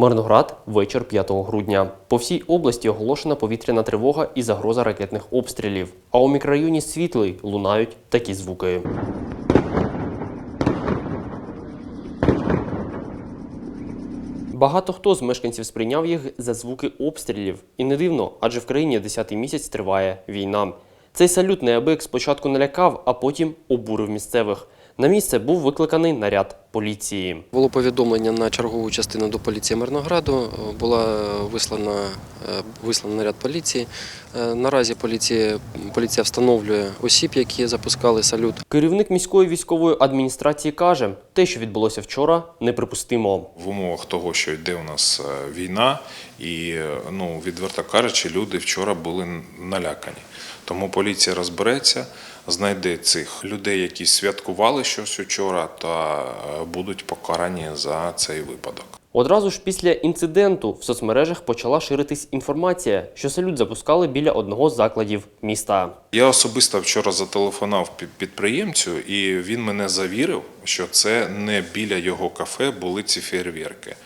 Мирноград вечір 5 грудня. По всій області оголошена повітряна тривога і загроза ракетних обстрілів. А у мікрорайоні Світлий лунають такі звуки. Багато хто з мешканців сприйняв їх за звуки обстрілів. І не дивно, адже в країні 10-й місяць триває війна. Цей салют неабияк спочатку налякав, а потім обурив місцевих. На місце був викликаний наряд поліції. Було повідомлення на чергову частину до поліції Мирнограду. Була вислана е, висланий наряд поліції. Е, Наразі поліція, поліція встановлює осіб, які запускали салют. Керівник міської військової адміністрації каже, те, що відбулося вчора, неприпустимо. в умовах того, що йде у нас е, війна, і ну відверто кажучи, люди вчора були налякані. Тому поліція розбереться, знайде цих людей, які святкували щось вчора, та е, будуть покарані за цей випадок. Одразу ж після інциденту в соцмережах почала ширитись інформація, що салют запускали біля одного з закладів міста. Я особисто вчора зателефонував підприємцю, і він мене завірив, що це не біля його кафе були ці фейерверки.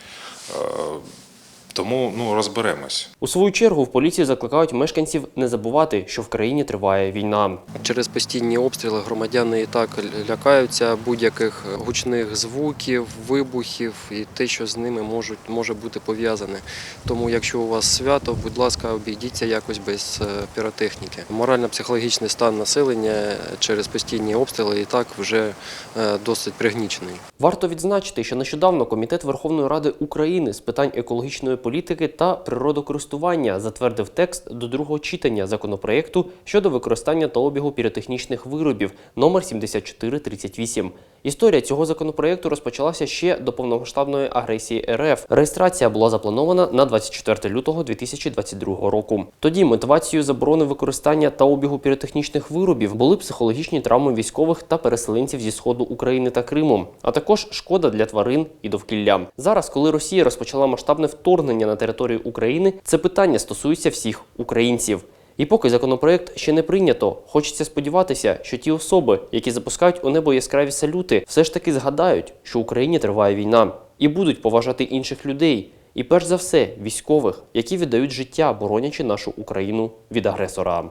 Тому ну розберемось. У свою чергу в поліції закликають мешканців не забувати, що в країні триває війна. Через постійні обстріли громадяни і так лякаються будь-яких гучних звуків, вибухів і те, що з ними можуть, може бути пов'язане. Тому, якщо у вас свято, будь ласка, обійдіться якось без е, піротехніки. Морально-психологічний стан населення через постійні обстріли і так вже е, досить пригнічений. Варто відзначити, що нещодавно Комітет Верховної Ради України з питань екологічної політики та природокористування затвердив текст до другого читання законопроекту щодо використання та обігу піротехнічних виробів номер 7438. Історія цього законопроекту розпочалася ще до повномасштабної агресії РФ. Реєстрація була запланована на 24 лютого 2022 року. Тоді мотивацією заборони використання та обігу піротехнічних виробів були психологічні травми військових та переселенців зі сходу України та Криму, а також шкода для тварин і довкілля. Зараз, коли Росія розпочала масштабне вторгнення на територію України, це питання стосується всіх українців. І поки законопроект ще не прийнято, хочеться сподіватися, що ті особи, які запускають у небо яскраві салюти, все ж таки згадають, що в Україні триває війна, і будуть поважати інших людей, і перш за все військових, які віддають життя, боронячи нашу Україну від агресора.